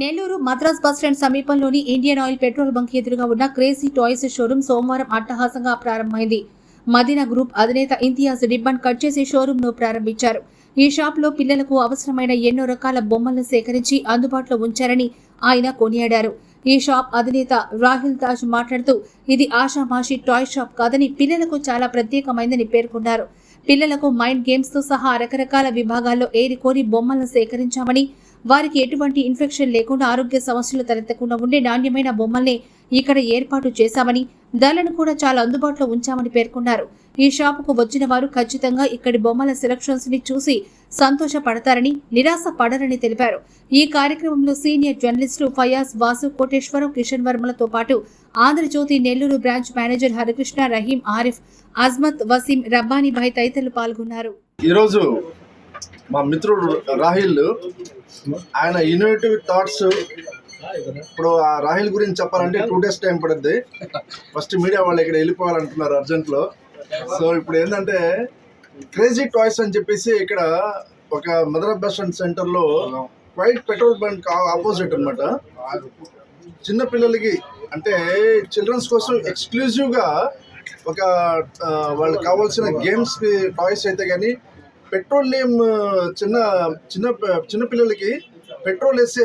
Nellore Madras bus stand సమీపంలోని Indian oil petrol bunk ఎదురుగా ఉన్న క్రేజీ టాయ్స్ షోరూం సోమవారం అట్టహాసంగా ప్రారంభమైంది. మదీనా గ్రూప్ అధినేత ఇంతియాజ్ రిబ్బన్ కట్ చేసి షోరూం ను ప్రారంభించారు. ఈ షాప్లో పిల్లలకు అవసరమైన ఎన్నో రకాల బొమ్మలను సేకరించి అందుబాటులో ఉంచారని ఆయన కొనియాడారు. ఈ షాప్ అధినేత రాహిల్ తాజ్ మాట్లాడుతూ ఇది ఆషామాషి టాయ్ షాప్ కాదని పిల్లలకు చాలా ప్రత్యేకమైందని పేర్కొన్నారు. పిల్లలకు మైండ్ గేమ్స్తో సహా రకరకాల విభాగాల్లో ఏరికోరి బొమ్మలను సేకరించామని వారికి ఎటువంటి ఇన్ఫెక్షన్ లేకుండా ఆరోగ్య సమస్యలు తలెత్తకుండా ఉండే నాణ్యమైన బొమ్మల్ని ఇక్కడ ఏర్పాటు చేశామని ధరలను కూడా చాలా అందుబాటులో ఉంచామని పేర్కొన్నారు. ఈ షాపుకు వచ్చిన వారు ఖచ్చితంగా ఇక్కడి బొమ్మల సెలక్షన్స్ని చూసి సంతోషపడతారని నిరాశ పడరని తెలిపారు. ఈ కార్యక్రమంలో సీనియర్ జర్నలిస్టులు ఫయాజ్ వాసు కోటేశ్వరం కిషన్ వర్మలతో పాటు ఆంధ్రజ్యోతి నెల్లూరు బ్రాంచ్ మేనేజర్ హరికృష్ణ రహీం ఆరిఫ్ అజ్మత్ వసీం రబ్బానీ భాయ్ తదితరులు పాల్గొన్నారు. ఈరోజు మా మిత్రుడు రాహిల్ ఆయన ఇన్నోవేటివ్ థాట్స్ ఇప్పుడు ఆ రాహిల్ గురించి చెప్పాలంటే టూ డేస్ టైం పడుద్ది. ఫస్ట్ మీడియా వాళ్ళు ఇక్కడ వెళ్ళిపోవాలంటున్నారు అర్జెంట్లో. సో ఇప్పుడు ఏంటంటే క్రేజీ టాయ్స్ అని చెప్పేసి ఇక్కడ ఒక మదర్ బస్ స్టాండ్ సెంటర్లో వైట్ పెట్రోల్ బంక్ ఆపోజిట్ అనమాట చిన్న పిల్లలకి అంటే చిల్డ్రన్స్ కోసం ఎక్స్క్లూజివ్గా ఒక వాళ్ళకి కావాల్సిన గేమ్స్ టాయ్స్ అయితే కానీ పెట్రోలియం చిన్న చిన్న చిన్నపిల్లలకి పెట్రోల్ వేసే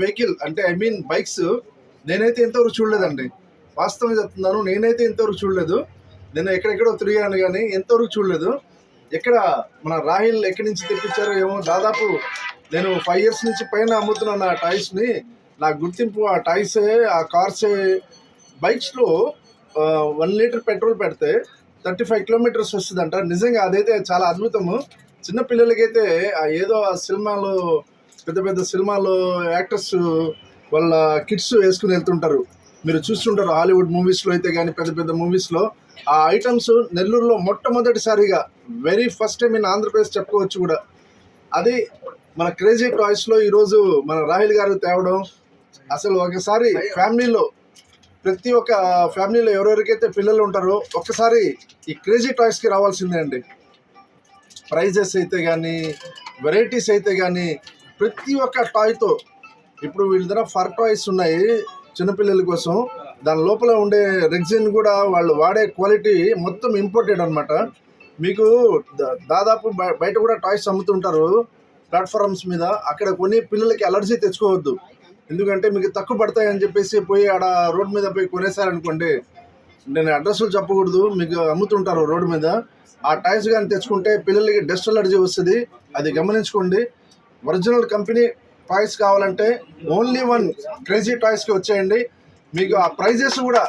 వెహికల్ అంటే ఐ మీన్ బైక్స్ నేనైతే ఇంతవరకు చూడలేదండి. వాస్తవం చెప్తున్నాను నేనైతే ఇంతవరకు చూడలేదు. నేను ఎక్కడెక్కడో తిరిగాను కానీ ఎంతవరకు చూడలేదు. ఎక్కడ మన రాహిల్ ఎక్కడి నుంచి తెప్పించారో ఏమో దాదాపు నేను ఫైవ్ ఇయర్స్ నుంచి పైన అమ్ముతున్నాను ఆ టాయ్స్ని నా. గుర్తింపు ఆ టాయ్సే ఆ కార్సే బైక్స్లో వన్ లీటర్ పెట్రోల్ పెడితే థర్టీ ఫైవ్ కిలోమీటర్స్ వస్తుందంట. నిజంగా అదైతే చాలా అద్భుతము. చిన్న పిల్లలకైతే ఆ ఏదో ఆ సినిమాలో పెద్ద పెద్ద సినిమాలో యాక్టర్స్ వాళ్ళ కిడ్స్ వేసుకుని వెళ్తుంటారు. మీరు చూస్తుంటారు హాలీవుడ్ మూవీస్లో అయితే కానీ పెద్ద పెద్ద మూవీస్లో. ఆ ఐటమ్స్ నెల్లూరులో మొట్టమొదటిసారిగా very first time in Andhra Pradesh చెప్పుకోవచ్చు కూడా. అది మన క్రేజీ టాయ్స్లో ఈరోజు మన రాహిల్ గారు తేవడం అసలు ఒకసారి ఫ్యామిలీలో ప్రతి ఒక్క ఫ్యామిలీలో ఎవరెవరికైతే పిల్లలు ఉంటారో ఒక్కసారి ఈ క్రేజీ టాయ్స్కి రావాల్సిందే అండి. ప్రైజెస్ అయితే కానీ వెరైటీస్ అయితే కానీ ప్రతి ఒక్క టాయ్తో ఇప్పుడు వీళ్ళ దగ్గర ఫర్ టాయ్స్ ఉన్నాయి చిన్నపిల్లల కోసం. దాని లోపల ఉండే రెగ్జిన్ కూడా వాళ్ళు వాడే క్వాలిటీ మొత్తం ఇంపోర్టెడ్ అనమాట మీకు దాదాపు బయట కూడా టాయ్స్ అమ్ముతుంటారు ప్లాట్ఫారమ్స్ మీద. అక్కడ కొన్ని పిల్లలకి అలర్జీ తెచ్చుకోవద్దు. ఎందుకంటే మీకు తక్కువ పడతాయని చెప్పేసి పోయి ఆడ రోడ్ మీద పోయి కొనేసారనుకోండి నేను అడ్రస్లు చెప్పకూడదు మీకు అమ్ముతుంటారు రోడ్డు మీద. ఆ టైర్స్ కానీ తెచ్చుకుంటే పిల్లలకి డస్ట్ అలర్జీ వస్తుంది అది గమనించుకోండి. ఒరిజినల్ కంపెనీ టాయ్స్ కావాలంటే ఓన్లీ వన్ క్రేజీ టాయ్స్కి వచ్చేయండి. మీకు ఆ ప్రైజెస్ కూడా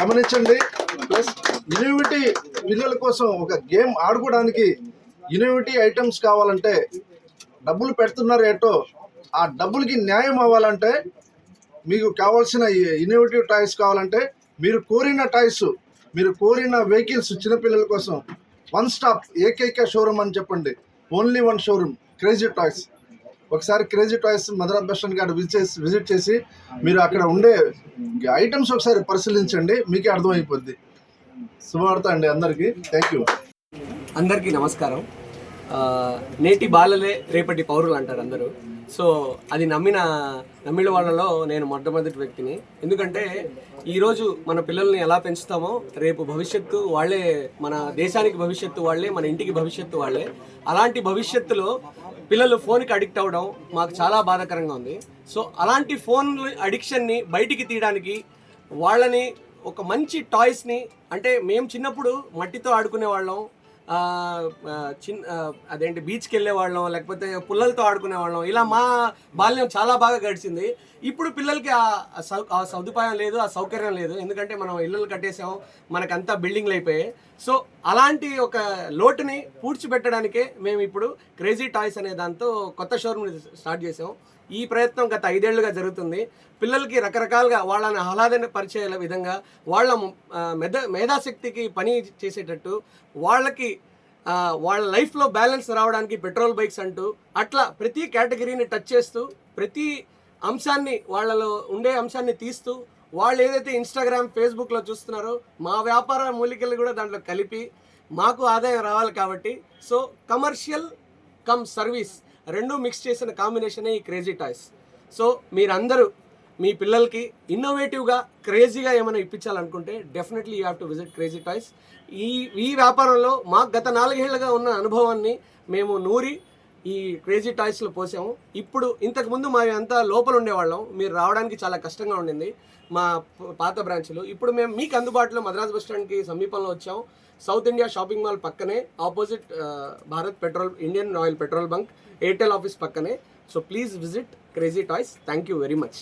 గమనించండి. ప్లస్ యూనివిటీ పిల్లల కోసం ఒక గేమ్ ఆడుకోవడానికి యూనివిటీ ఐటమ్స్ కావాలంటే డబ్బులు పెడుతున్నారు ఏటో ఆ డబ్బులకి న్యాయం అవ్వాలంటే మీకు కావాల్సిన ఇన్నోవేటివ్ టాయ్స్ కావాలంటే మీరు కోరిన టాయ్స్ మీరు కోరిన వెహికల్స్ చిన్నపిల్లల కోసం వన్ స్టాప్ ఏకైక షోరూమ్ అని చెప్పండి. Only one showroom. Crazy toys. ఒకసారి క్రేజీ టాయ్స్ మదరాజ్ బెస్టన్ గారు విజిట్ చేసి విజిట్ చేసి మీరు అక్కడ ఉండే ఐటమ్స్ ఒకసారి పరిశీలించండి మీకే అర్థమైపోద్ది. శుభవార్త అండి అందరికీ. Thank you. అందరికీ నమస్కారం. నేటి బాలలే రేపటి పౌరులు అంటారు అందరూ. సో అది నమ్మిన నమ్మిన వాళ్ళలో నేను మొట్టమొదటి వ్యక్తిని. ఎందుకంటే ఈరోజు మన పిల్లల్ని ఎలా పెంచుతామో రేపు భవిష్యత్తు వాళ్ళే మన దేశానికి భవిష్యత్తు వాళ్ళే మన ఇంటికి భవిష్యత్తు వాళ్ళే. అలాంటి భవిష్యత్తులో పిల్లలు ఫోన్కి అడిక్ట్ అవ్వడం మాకు చాలా బాధాకరంగా ఉంది. సో అలాంటి ఫోన్ అడిక్షన్ని బయటికి తీయడానికి వాళ్ళని ఒక మంచి టాయ్స్ని అంటే మేము చిన్నప్పుడు మట్టితో ఆడుకునే వాళ్ళం చిన్న అదేంటి బీచ్కి వెళ్ళే వాళ్ళం లేకపోతే పుల్లలతో ఆడుకునే వాళ్ళం ఇలా మా బాల్యం చాలా బాగా గడిచింది. ఇప్పుడు పిల్లలకి ఆ సౌ ఆ సదుపాయం లేదు ఆ సౌకర్యం లేదు. ఎందుకంటే మనం ఇళ్ళు కట్టేసాం మనకంతా బిల్డింగ్లు అయిపోయాయి. సో అలాంటి ఒక లోటుని పూడ్చిపెట్టడానికే మేము ఇప్పుడు క్రేజీ టాయ్స్ అనే దాంతో కొత్త షోరూమ్ స్టార్ట్ చేసాం. ఈ ప్రయత్నం గత ఐదేళ్ళుగా జరుగుతుంది. పిల్లలకి రకరకాలుగా వాళ్ళని ఆహ్లాదన పరిచే విధంగా వాళ్ళ మెద మేధాశక్తికి పని చేసేటట్టు వాళ్ళకి వాళ్ళ లైఫ్లో బ్యాలెన్స్ రావడానికి పెట్రోల్ బైక్స్ అంటూ అట్లా ప్రతి కేటగిరీని టచ్ చేస్తూ ప్రతి అంశాన్ని వాళ్ళలో ఉండే అంశాన్ని తీస్తూ వాళ్ళు ఏదైతే ఇన్స్టాగ్రామ్ ఫేస్బుక్లో చూస్తున్నారో మా వ్యాపార మూలికలు కూడా దాంట్లో కలిపి మాకు ఆదాయం రావాలి కాబట్టి సో కమర్షియల్ కమ్ సర్వీస్ రెండు మిక్స్ చేసిన కాంబినేషనే ఈ క్రేజీ టాయ్స్ సో మీరందరూ మీ పిల్లలకి ఇన్నోవేటివ్గా క్రేజీగా ఏమైనా ఇప్పించాలనుకుంటే definitely you have to visit crazy toys ఈ ఈ వ్యాపారంలో మాకు గత నాలుగేళ్ళుగా ఉన్న అనుభవాన్ని మేము నూరి ఈ క్రేజీ టాయ్స్లో పోసాము. ఇప్పుడు ఇంతకుముందు మా అంతా లోపల ఉండేవాళ్ళం. మీరు రావడానికి చాలా కష్టంగా ఉండింది మా పాత బ్రాంచ్లు. ఇప్పుడు మేము మీకు అందుబాటులో మద్రాస్ బస్ స్టాండ్కి సమీపంలో వచ్చాము. సౌత్ ఇండియా షాపింగ్ మాల్ పక్కనే opposite Bharat petrol Indian oil petrol bunk Airtel office పక్కనే. So please visit crazy toys. Thank you very much.